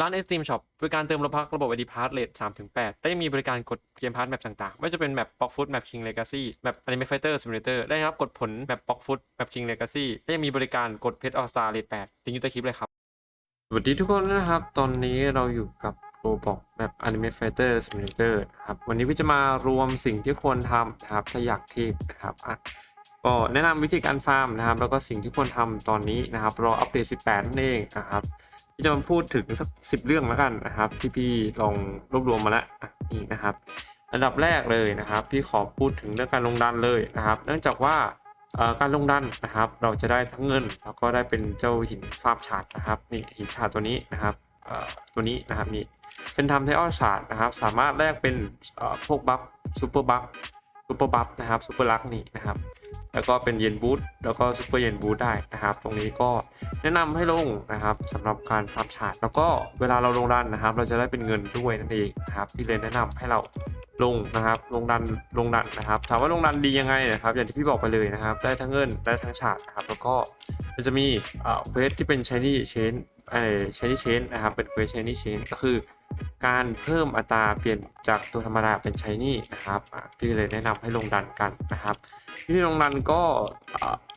ร้าน Steam Shop บริการเติมโลพักระบบ ID Pass เลท3ถึง8และยังมีบริการกดเกมพาร์ทแมปต่างๆ ไม่ว่าจะเป็นแมป Block Foot แมป King Legacy แมป Anime Fighter Simulator ได้รับกดผลแมป Block Foot แมป King Legacy และยังมีบริการกดเพชร All Star เลท8ลิงก์อยู่ใต้คลิปเลยครับ สวัสดีทุกคนนะครับ ตอนนี้เราอยู่กับโรบอกแบบ Anime Fighter Simulator นะครับ วันนี้พี่จะมารวมสิ่งที่ควรทำครับถ้าอยากเทพนะครับอะก็แนะนำวิธีการฟาร์มนะครับ แล้วก็สิ่งที่ควรทำตอนนี้นะครับรออัปเดต 18 นั่นเองนะครับ พี่จะมาพูดถึงสักสิบเรื่องแล้วกันนะครับที่พี่ลองรวบรวมมาแล้วนี่นะครับ อันดับแรกเลยนะครับ พี่ขอพูดถึงเรื่องการลงดันเลยนะครับ เนื่องจากว่าการลงดันนะครับ เราจะได้ทั้งเงินแล้วก็ได้เป็นเจ้าหินฟาร์มชาร์ดนะครับนี่หินชาร์ดตัวนี้นะครับตัวนี้นะครับนี่เป็นทำไทออชาร์ดนะครับ สามารถแลกเป็นพวกบัฟซูเปอร์บัฟซูเปอร์บัฟนะครับซูเปอร์ลักนี่นะครับ แล้วก็เป็นเย็นบูทแล้วก็ซูเปอร์เย็นบูทได้นะครับ ตรงนี้ก็แนะนำให้ลงนะครับสำหรับการฟาร์มชาร์ดแล้วก็เวลาเราลงดันนะครับ เราจะได้เป็นเงินด้วยนั่นเองนะครับ ที่เลยแนะนำให้เราลงนะครับ ลงดันลงดันนะครับ ถามว่าลงดันดียังไงนะครับ อย่างที่พี่บอกไปเลยนะครับ ได้ทั้งเงินได้ทั้งชาร์ดนะครับ แล้วก็มันจะมีเอ่อเควสที่เป็น shiny chain เอ่อ shiny chain นะครับเป็นเควส shiny chain ก็คือ การเพิ่มอัตราเปลี่ยนจากตัวธรรมดาเป็นใช้นี่นะครับพี่เลยแนะนำให้ลงดันกันนะครับที่ลงดันก็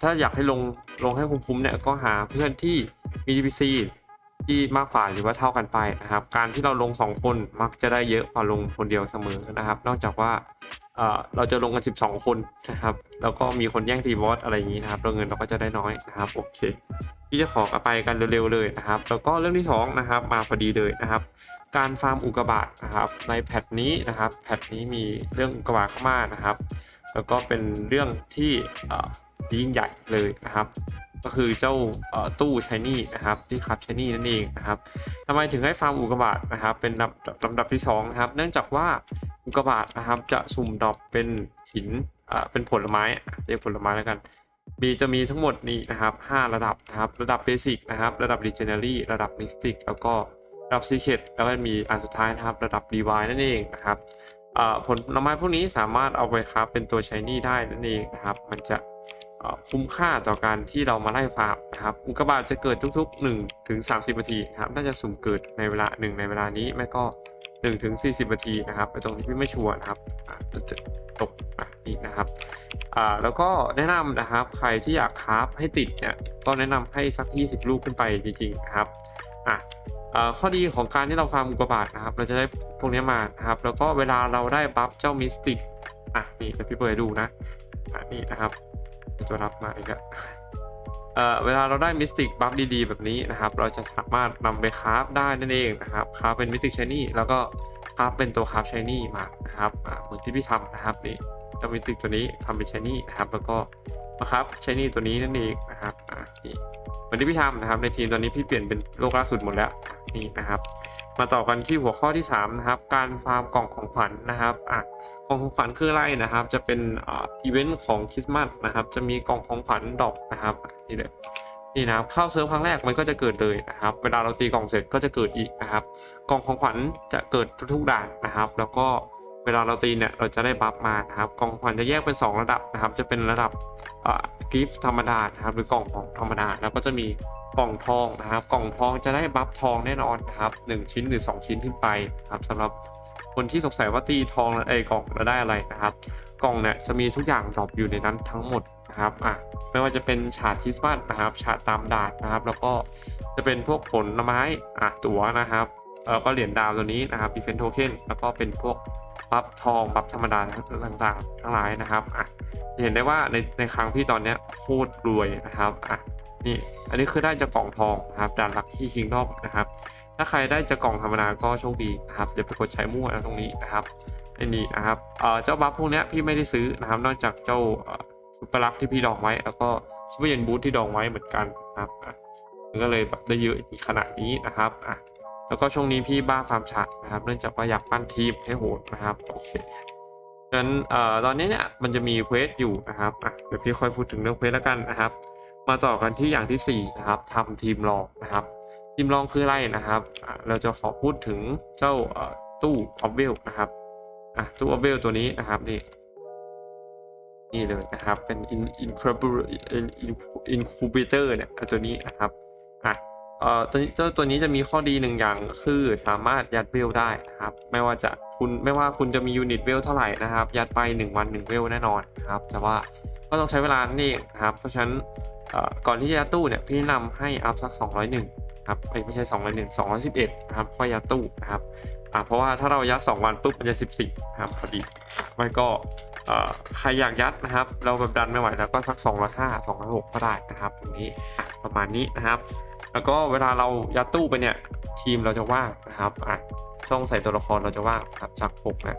ถ้าอยากให้ลงลงให้คุ้มๆเนี่ยก็หาเพื่อนที่มี DPC ที่มากกว่าหรือว่าเท่ากันไปนะครับ การที่เราลง 2 คนมักจะได้เยอะกว่าลงคนเดียวเสมอนะครับ นอกจากว่า เราจะลงกัน 12 คนนะครับ แล้วก็มีคนแย่งทีบอสอะไรอย่างนี้นะครับเราเงินเราก็จะได้น้อยนะครับโอเคที่จะขอกลับไปกันเร็วๆเลยนะครับ แล้วก็เรื่องที่สองนะครับมาพอดีเลยนะครับ การฟาร์มอุกกาบาตนะครับ ในแพทนี้นะครับแพทนี้มีเรื่องอุกกาบาตเข้ามานะครับ แล้วก็เป็นเรื่องที่ยิ่งใหญ่เลยนะครับ ก็คือเจ้าตู้ชายนี่นะครับที่คับชายนี่นั่นเองนะครับทำไมถึงให้ฟาร์มอุกกาบาตนะครับ เป็นลำลำดับที่สองนะครับ เนื่องจากว่าอุกกาบาตนะครับ จะสุ่มดรอปเป็นหินเอ่อเป็นผลไม้เรียกผลไม้แล้วกันมีจะมีทั้งหมดนี้นะครับ 5 ระดับนะครับ ระดับเบสิกนะครับ ระดับ Legendary ระดับ Mystic แล้วก็ระดับ Secret แล้วก็มีอันสุดท้ายนะครับ ระดับ Divine นั่นเองนะครับผลไม้พวกนี้สามารถเอาไปครับเป็นตัวใช้นี่ได้นั่นเองนะครับ มันจะ คุ้มค่าต่อการที่เรามาไล่ฟาร์มนะครับอุกกาบาตจะเกิดทุกๆ1ถึง30นาทีนะครับน่าจะสุ่มเกิดในเวลา 1 ในเวลานี้ไม่ก็1ถึง40นาทีนะครับไปตรงที่พี่ไม่ชัวร์นะครับจะตกอะนี่นะครับอ่าแล้วก็แนะนำนะครับใครที่อยากคราฟให้ติดเนี่ยก็แนะนำให้สัก 20 ลูกขึ้นไปจริงๆนะครับอะข้อดีของการที่เราฟาร์มอุกกาบาตนะครับ เราจะได้พวกนี้มานะครับ แล้วก็เวลาเราได้บัฟเจ้ามิสติกอะนี่เดี๋ยวพี่เปิดดูนะอะนี่นะครับ ตัวรับมาอีกแล้วเอ่อเวลาเราได้มิสติกบัฟดีๆ แบบนี้นะครับ เราจะสามารถนำไปคราฟได้นั่นเองนะครับคราฟเป็นมิสติกช h นี่แล้วก็คราฟเป็นตัวคราฟช h นี่มานะครับอะเหมือนที่พี่ทำนะครับนี่เจ้ามิสติกตัวนี้ทำเป็นช h นี่นะครับ แล้วก็มาคราฟช h นี่ตัวนี้นั่นเองนะครับอะนี่เหมือนที่พี่ทำนะครับ ในทีมตอนนี้พี่เปลี่ยนเป็นโลกล่าสุดหมดแล้วนี่นะครับ มาต่อกันที่หัวข้อที่3นะครับการฟาร์มกล่องของขวัญนะครับอะกล่องของขวัญคืออะไรนะครับ จะเป็นอ่อีเวนต์ของคริสต์มาสนะครับ จะมีกล่องของขวัญดอปนะครับนี่เลยนี่นะครับเข้าเซิร์ฟครั้งแรกมันก็จะเกิดเลยนะครับ เวลาเราตีกล่องเสร็จก็จะเกิดอีกนะครับ กล่องของขวัญจะเกิดทุกๆด่านนะครับ แล้วก็เวลาเราตีเนี่ยเราจะได้บัฟมานะครับ กล่องของขวัญจะแยกเป็น 2 ระดับนะครับ จะเป็นระดับกิฟต์ธรรมดานะครับหรือกล่องของธรรมดาแล้วก็จะมี กล่องทองนะครับกล่องทองจะได้บัฟทองแน่นอนครับ1ชิ้นหรือ 2 ชิ้นขึ้นไปครับสำหรับคนที่สงสัยว่าตีทองแล้วไอ้กล่องแล้วได้อะไรนะครับ กล่องเนี่ยจะมีทุกอย่างดรอปอยู่ในนั้นทั้งหมดนะครับอะไม่ว่าจะเป็นฉาดคริสต์มาสนะครับฉาดตามดาดนะครับ แล้วก็จะเป็นพวกผลไม้อะตั๋วนะครับแล้วก็เหรียญดาวตัวนี้นะครับดีเฟนโทเค็นแล้วก็เป็นพวกบัฟทองบัฟธรรมดาต่างๆ ทั้งหลายนะครับอะจะเห็นได้ว่าในในครั้งพี่ตอนเนี้ยโคตรรวยนะครับอะ นี่ อันนี้คือได้จากกล่องทองนะครับด่านลักที่ชิงรอบนะครับ ถ้าใครได้จากกล่องธรรมดาก็โชคดีนะครับอย่าไปกดใช้มั่วนะตรงนี้นะครับไอ้นี่นะครับเจ้าบัฟพวกนี้พี่ไม่ได้ซื้อนะครับ นอกจากเจ้าซุปเปอร์ลักที่พี่ดองไว้ แล้วก็ซุปเปอร์เยนบูทที่ดองไว้เหมือนกันนะครับมันก็เลยแบบได้เยอะขนาดนี้นะครับอะแล้วก็ช่วงนี้พี่บ้าฟาร์มฉาดนะครับ เนื่องจากว่าอยากปั้นทีมให้โหดนะครับโอเคงั้นเอ่อตอนนี้เนี่ยมันจะมีเควสอยู่นะครับอะเดี๋ยวพี่ค่อยพูดถึงเรื่องเควสแล้วกันนะครับ มาต่อกันที่อย่างที่สี่นะครับทำทีมรองนะครับ ทีมรองคืออะไรนะครับ เราจะขอพูดถึงเจ้าตู้ออบเวลนะครับอะตู้ออบเวลตัวนี้นะครับนี่นี่เลยนะครับ เป็น in incredible in incubator เนี่ยตัวนี้นะครับอะเอ่อตัวนี้เจ้าตัวนี้จะมีข้อดีหนึ่งอย่างคือสามารถยัดเวลได้นะครับ ไม่ว่าจะคุณไม่ว่าคุณจะมียูนิตเวลเท่าไหร่นะครับ ยัดไป 1 วัน1เวลแน่นอนนะครับ แต่ว่าก็ต้องใช้เวลานั่นะครับ เพราะฉะนั้น ก่อนที่จะยัดตู้เนี่ยพี่แนะนำให้อัพสัก 201ครับไม่ใช่ 201 211นะครับค่อยยัดตู้นะครับเพราะว่าถ้าเรายัด 2 วันปุ๊บมันจะ 14ครับพอดีไม่ก็ใครอยากยัดนะครับ เราแบบดันไม่ไหวแล้วก็สัก 205 206 ก็ได้นะครับตรงนี้ประมาณนี้นะครับ แล้วก็เวลาเรายัดตู้ไปเนี่ยทีมเราจะว่างนะครับอะช่องใส่ตัวละครเราจะว่างครับจากปกนะ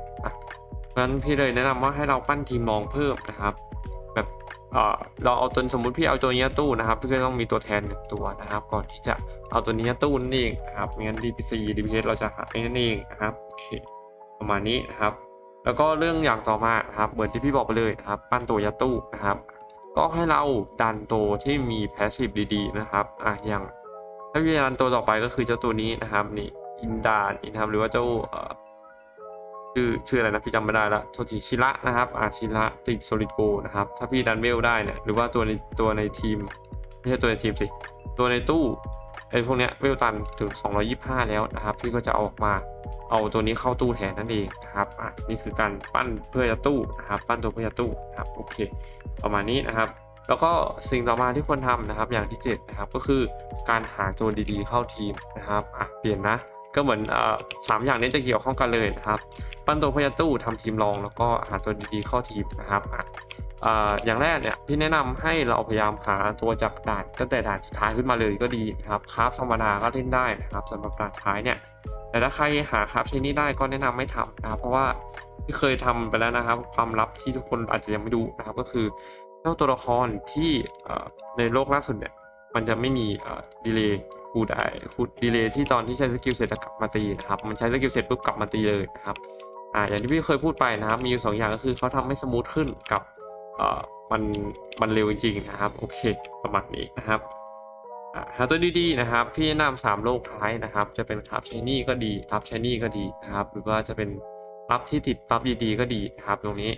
เพราะฉะนั้นพี่เลยแนะนำว่าให้เราปั้นทีมรองเพิ่มนะครับ เราเอาตัวสมมุติพี่เอาตัวนี้ตู้นะครับพี่ก็ต้องมีตัวแทนหนึ่งตัวนะครับ ก่อนที่จะเอาตัวนี้ตู้นั่นเองนะครับไม่งั้น DPC DPS เราจะหายนั่นเองนะครับโอเคประมาณนี้นะครับ แล้วก็เรื่องอย่างต่อมานะครับเหมือนที่พี่บอกไปเลยนะครับ ปั้นตัวยัดตู้นะครับ ก็ให้เราดันตัวที่มีแพสซีฟดีๆนะครับอะอย่างถ้าวิญญาณตัวต่อไปก็คือเจ้าตัวนี้นะครับนี่อินดานอินทามหรือว่าเจ้า ชื่อชื่ออะไรนะพี่จำไม่ได้ละโทษทีชิระนะครับอ่าชิระติดโซลิโกนะครับ ถ้าพี่ดันเวลได้เนี่ย หรือว่าตัวในตัวในทีม ไม่ใช่ตัวในทีมสิ ตัวในตู้ไอ้พวกเนี้ยเวลตันถึง 225 แล้วนะครับ พี่ก็จะเอาออกมาเอาตัวนี้เข้าตู้แทนนั่นเองนะครับอะนี่คือการปั้นเพื่อจะตู้นะครับ ปั้นตัวเพื่อจะตู้นะครับโอเค ประมาณนี้นะครับ แล้วก็สิ่งต่อมาที่ควรทำนะครับ อย่างที่7นะครับก็คือการหาตัวดีๆเข้าทีมนะครับอะเปลี่ยนนะ ก็เหมือนอ่อสามอย่างนี้จะเกี่ยวข้องกันเลยนะครับ ปั้นตัวพยาตู้ทำทีมรองแล้วก็หาตัวดีๆเข้าทีมนะครับอะเอ่ออย่างแรกเนี่ยพี่แนะนำให้เราพยายามหาตัวจากด่านตั้งแต่ด่านสุดท้ายขึ้นมาเลยก็ดีนะครับคราฟธรรมดาก็เล่นได้นะครับสำหรับด่านท้ายเนี่ยแต่ถ้าใครหาคราฟชนี้ได้ก็แนะนำไม่ทำนะครับเพราะว่าที่เคยทำไปแล้วนะครับ ความลับที่ทุกคนอาจจะยังไม่ดูนะครับก็คือเจ้าตัวละครที่ในโลกล่าสุดเนี่ย มันจะไม่มีดีเลย์คูดไอคูดดีเลย์ที่ตอนที่ใช้สกิลเสร็จแล้วกลับมาตีนะครับ มันใช้สกิลเสร็จปุ๊บกลับมาตีเลยนะครับอ่าอย่างที่พี่เคยพูดไปนะครับ มีอยู่สองอย่างก็คือเขาทำให้สมูทขึ้นกับเอ่อมันมันเร็วจริงๆนะครับโอเคประมาณนี้นะครับอ่าหาตัวดีๆนะครับ พี่แนะนำสามโลกท้ายนะครับ จะเป็นครับชนี่ก็ดีรับชนี่ก็ดีนะครับ หรือว่าจะเป็นรับที่ติดปั๊บดีๆก็ดีนะครับ ตรงนี้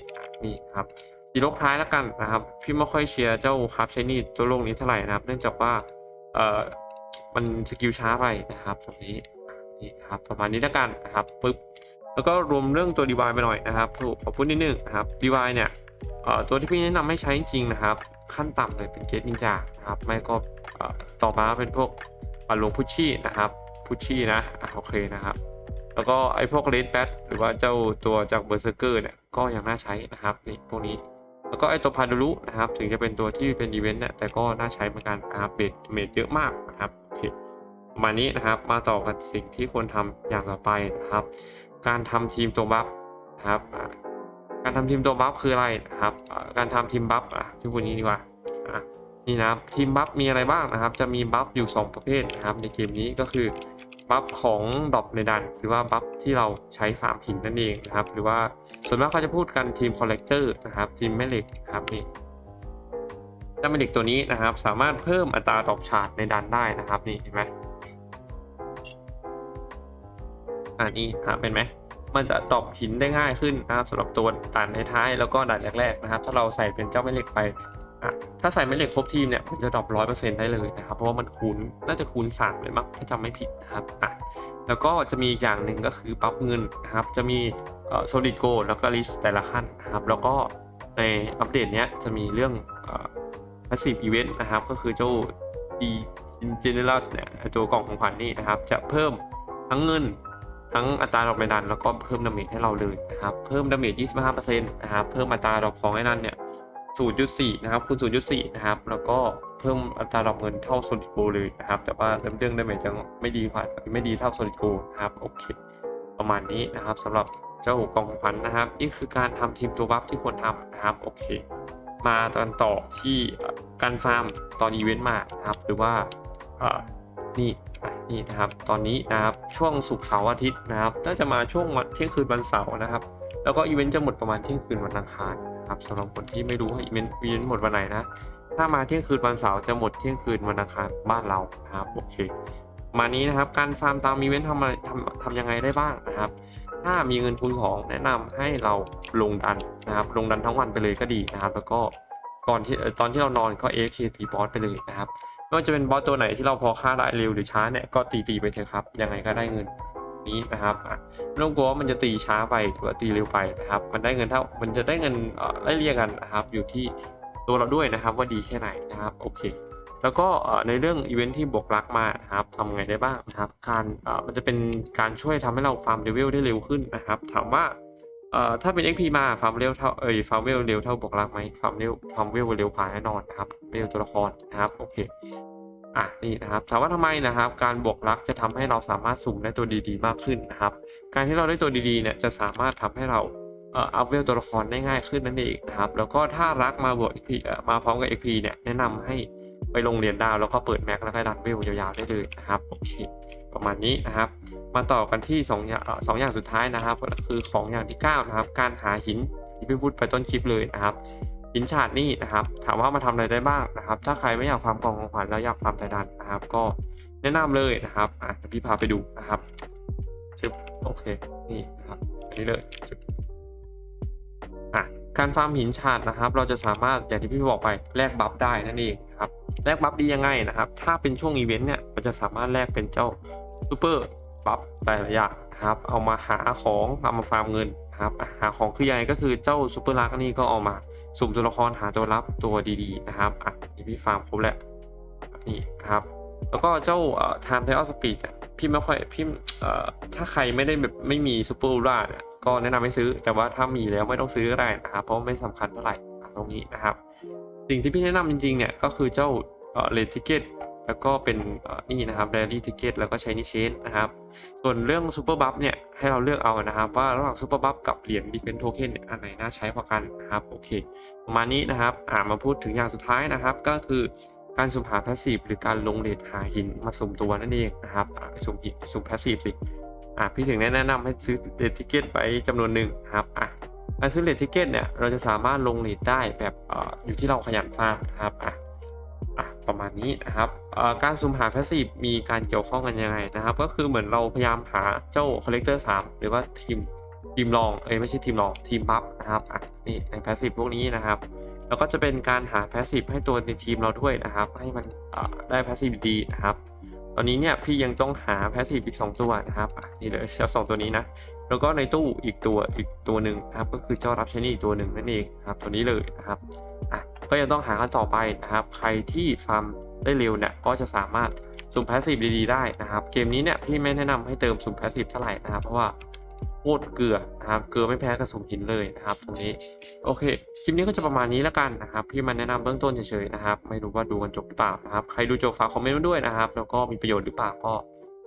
นี่ครับ สีโลกท้ายแล้วกันนะครับ พี่ไม่ค่อยเชียร์เจ้าคราฟใช้นี่ตัวโลกนี้เท่าไหร่นะครับ เนื่องจากว่าเอ่อมันสกิลช้าไปนะครับตรงนี้นี่ครับประมาณนี้แล้วกันนะครับปึ๊บแล้วก็รวมเรื่องตัวดีวายไปหน่อยนะครับขอพูดนิดนึงนะครับดีวายเนี่ยเอ่อตัวที่พี่แนะนำให้ใช้จริงๆนะครับ ขั้นต่ำเลยเป็นเกตนินจานะครับไม่ก็ต่อมาเป็นพวกปัลลงพุชชี่นะครับพุชชี่นะโอเคนะครับแล้วก็ไอพวกเลดแบทหรือว่าเจ้าตัวจากเบอร์เซอร์เกอร์เนี่ยก็ยังน่าใช้นะครับนี่พวกนี้ แล้วก็ไอตัวพาดูรุนะครับ ถึงจะเป็นตัวที่เป็นอีเวนต์เนี่ยแต่ก็น่าใช้เหมือนกันนะครับเบดเมดเยอะมากนะครับโอเคประมาณนี้นะครับมาต่อกันสิ่งที่ควรทำอย่างต่อไปนะครับ การทำทีมตัวบัฟนะครับ การทำทีมตัวบัฟคืออะไรนะครับ การทำทีมบัฟอะที่พูดนี้ดีกว่านี่นะครับทีมบัฟมีอะไรบ้างนะครับ จะมีบัฟอยู่ 2 ประเภทนะครับ ในเกมนี้ก็คือ บัฟของดรอปในดันหรือว่าบัฟที่เราใช้ฟามหินนั่นเองนะครับ หรือว่าส่วนมากเขาจะพูดกันทีมคอลเลกเตอร์นะครับทีมแม่เหล็กนะครับนี่เจ้าแม่เหล็กตัวนี้นะครับ สามารถเพิ่มอัตราดรอปชาร์จในดันได้นะครับนี่เห็นไหมอ่านี่ครับเป็นไหมมันจะดรอปหินได้ง่ายขึ้นนะครับสำหรับตัวด่านท้ายๆแล้วก็ด่านแรกๆนะครับ ถ้าเราใส่เป็นเจ้าแม่เหล็กไป อะถ้าใส่แม่เหล็กครบทีมเนี่ยมันจะดรอปร้อยเปอร์เซ็นต์ได้เลยนะครับเพราะว่ามันคูณน่าจะคูณสามเลยมั้งถ้าจำไม่ผิดนะครับอะแล้วก็จะมีอีกอย่างหนึ่งก็คือปั๊บเงินนะครับจะมีเอ่อ solid gold แล้วก็ reach แต่ละขั้นนะครับแล้วก็ในอัปเดตเนี้ยจะมีเรื่องเอ่อ passive event นะครับก็คือเจ้า D generous เนี่ยไอ้ตัวกล่องของขวัญนี่นะครับจะเพิ่มทั้งเงินทั้งอัตราดอกในดันแล้วก็เพิ่มดาเมจให้เราเลยนะครับ เพิ่มดาเมจ 25%นะครับ เพิ่มอัตราดอกของไอ้นั่นเนี่ย 0.4 นะครับคูณ0.4 นะครับ แล้วก็เพิ่มอัตราดอกเงินเท่า Solid Gold เลยนะครับ แต่ว่าเรื่องดาเมจจะไม่ดีกว่าไม่ดีเท่า Solid Gold นะครับ โอเค ประมาณนี้นะครับสำหรับเจ้ากองของขวัญนะครับ นี่คือการทำทีมตัวบัฟที่ควรทำนะครับ โอเค มาตอนต่อที่การฟาร์มตอนอีเวนต์มานะครับ หรือว่านี่นี่นะครับ ตอนนี้นะครับช่วงศุกร์เสาร์อาทิตย์นะครับ น่าจะมาช่วงวันเที่ยงคืนวันเสาร์นะครับ แล้วก็อีเวนต์จะหมดประมาณเที่ยงคืนวันอังคาร นะครับสำหรับคนที่ไม่รู้ว่าอีเวนต์อีเวนต์หมดวันไหนนะ ถ้ามาเที่ยงคืนวันเสาร์จะหมดเที่ยงคืนวันอังคารบ้านเรานะครับโอเค มานี้นะครับการฟาร์มตามอีเวนต์ทำอะไรทำทำยังไงได้บ้างนะครับ ถ้ามีเงินคูณสองแนะนำให้เราลงดันนะครับ ลงดันทั้งวันไปเลยก็ดีนะครับ แล้วก็ก่อนที่ตอนที่เรานอนก็ AFK ตีบอสไปเลยนะครับไม่ว่าจะเป็นบอสตัวไหนที่เราพอฆ่าได้เร็วหรือช้าเนี่ยก็ตีตีไปเถอะครับยังไงก็ได้เงิน นี้นะครับไม่ต้องกลัวว่ามันจะตีช้าไปหรือว่าตีเร็วไปนะครับ มันได้เงินเท่ามันจะได้เงินไล่เรียกกันนะครับอยู่ที่ตัวเราด้วยนะครับว่าดีแค่ไหนนะครับโอเค แล้วก็ในเรื่องอีเวนท์ที่บวกรักมานะครับทำไงได้บ้างนะครับ การมันจะเป็นการช่วยทำให้เราฟาร์มเลเวลได้เร็วขึ้นนะครับ ถามว่าถ้าเป็น XP มาฟาร์มเร็วเท่าเอ้ยฟาร์มเวลเร็วเท่าบวกรักไหมฟาร์มเร็วฟาร์มเวลเร็วกว่านแน่นอนนะครับเวลตัวละครนะครับโอเค อะนี่นะครับถามว่าทำไมนะครับ การบวกรักจะทำให้เราสามารถสุ่มได้ตัวดีๆ มากขึ้นนะครับ การที่เราได้ตัวดีๆเนี่ยจะสามารถทำให้เราเอ่ออัพเวลตัวละครได้ง่ายขึ้นนั่นเองนะครับ แล้วก็ถ้ารักมาบวก XP เอ่อมาพร้อมกับ XP เนี่ยแนะนำให้ไปลงเหรียญดาวแล้วก็เปิดแม็กแล้วก็ดันเวลยาวๆได้เลยนะครับโอเคประมาณนี้นะครับ มาต่อกันที่2อย่างสองอย่างสุดท้ายนะครับก็คือของอย่างที่9นะครับการหาหินที่พี่พูดไปต้นคลิปเลยนะครับ หินฉาดนี่นะครับ ถามว่ามาทำอะไรได้บ้างนะครับ ถ้าใครไม่อยากฟาร์มกล่องของขวัญแล้วอยากฟาร์มไทดันนะครับ ก็แนะนำเลยนะครับอะพี่พาไปดูนะครับชึบโอเคนี่นะครับอันนี้เลยอะการฟาร์มหินฉาดนะครับ เราจะสามารถอย่างที่พี่บอกไปแลกบัฟได้นั่นเองครับแลกบัฟดียังไงนะครับ ถ้าเป็นช่วงอีเวนต์เนี่ยมันจะสามารถแลกเป็นเจ้าซูเปอร์บัฟแต่ละอย่างนะครับ เอามาหาของเอามาฟาร์มเงินนะครับหาของคือยังไงก็คือเจ้าซูเปอร์ลักนี่ก็เอามา สุ่มตัวละครหาตัวรับตัวดีๆนะครับอะนี่พี่ฟาร์มครบแล้วนี่นะครับ แล้วก็เจ้าเอ่อ time trial speed เนี่ยพี่ไม่ค่อยพี่เอ่อถ้าใครไม่ได้แบบไม่มีซูเปอร์อูราเนี่ยก็แนะนำให้ซื้อ แต่ว่าถ้ามีแล้วไม่ต้องซื้อก็ได้นะครับ เพราะไม่สำคัญเท่าไหร่ตรงนี้นะครับ สิ่งที่พี่แนะนำจริงๆเนี่ยก็คือเจ้าเอ่อเลททิเกต แล้วก็เป็นนี่นะครับแรลลี่ทิเกตแล้วก็ใช้นิเชนนะครับ ส่วนเรื่องซูเปอร์บัฟเนี่ย ให้เราเลือกเอานะครับ ว่าระหว่างซูเปอร์บัฟกับเหรียญดิเฟนโทเค็นเนี่ยอันไหนน่าใช้กว่ากันนะครับ โอเค ประมาณนี้นะครับอ่ามาพูดถึงอย่างสุดท้ายนะครับ ก็คือการสุ่มหาแพสซีฟหรือการลงเลทหาหินมาสุ่มตัวนั่นเองนะครับสุ่มหินสุ่มแพสซีฟสิอ่าพี่ถึงแนะนำให้ซื้อเลททิเกตไปจำนวนหนึ่งครับอะการซื้อเลททิเก็ตเนี่ยเราจะสามารถลงเลทได้แบบออยู่ที่เราขยันฟาร์มนะครับอะอะ ประมาณนี้นะครับการซูมหาแพสซีฟมีการเกี่ยวข้องกันยังไงนะครับ ก็คือเหมือนเราพยายามหาเจ้าคอลเลกเตอร์สามหรือว่าทีมทีมรองเอ้ยไม่ใช่ทีมรองทีมบัฟนะครับนี่ในแพสซีฟพวกนี้นะครับ แล้วก็จะเป็นการหาแพสซีฟให้ตัวในทีมเราด้วยนะครับ ให้มันได้แพสซีฟดีนะครับตอนนี้เนี่ยพี่ยังต้องหาแพสซีฟอีก 2 ตัวนะครับนี่เลยเจ้าสองตัวนี้นะแล้วก็ในตู้อีกตัวอีกตัวหนึ่งนะครับ ก็คือเจ้ารับใช้นี่อีกตัวหนึ่งนั่นเองครับตัวนี้เลยนะครับ ก็ยังต้องหากันต่อไปนะครับ ใครที่ฟาร์มได้เร็วเนี่ยก็จะสามารถสุ่มแพสซีฟดีๆได้นะครับ เกมนี้เนี่ยพี่ไม่แนะนำให้เติมสุ่มแพสซีฟเท่าไหร่นะครับ เพราะว่าโคตรเกลือนะครับ เกลือไม่แพ้กับสุ่มหินเลยนะครับ ตรงนี้ โอเค คลิปนี้ก็จะประมาณนี้แล้วกันนะครับ พี่มาแนะนำเบื้องต้นเฉยๆนะครับ ไม่รู้ว่าดูกันจบหรือเปล่านะครับ ใครดูจบฝากคอมเมนต์มาด้วยนะครับ แล้วก็มีประโยชน์หรือเปล่าก็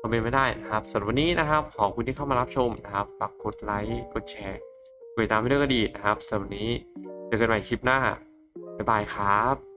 คอมเมนต์ไม่ได้นะครับสำหรับวันนี้นะครับ ขอบคุณที่เข้ามารับชมนะครับ ฝากกดไลค์ กดแชร์ กดติดตามไปด้วยก็ดีนะครับสำหรับวันนี้เจอกันใหม่คลิปหน้า บ๊ายบายครับ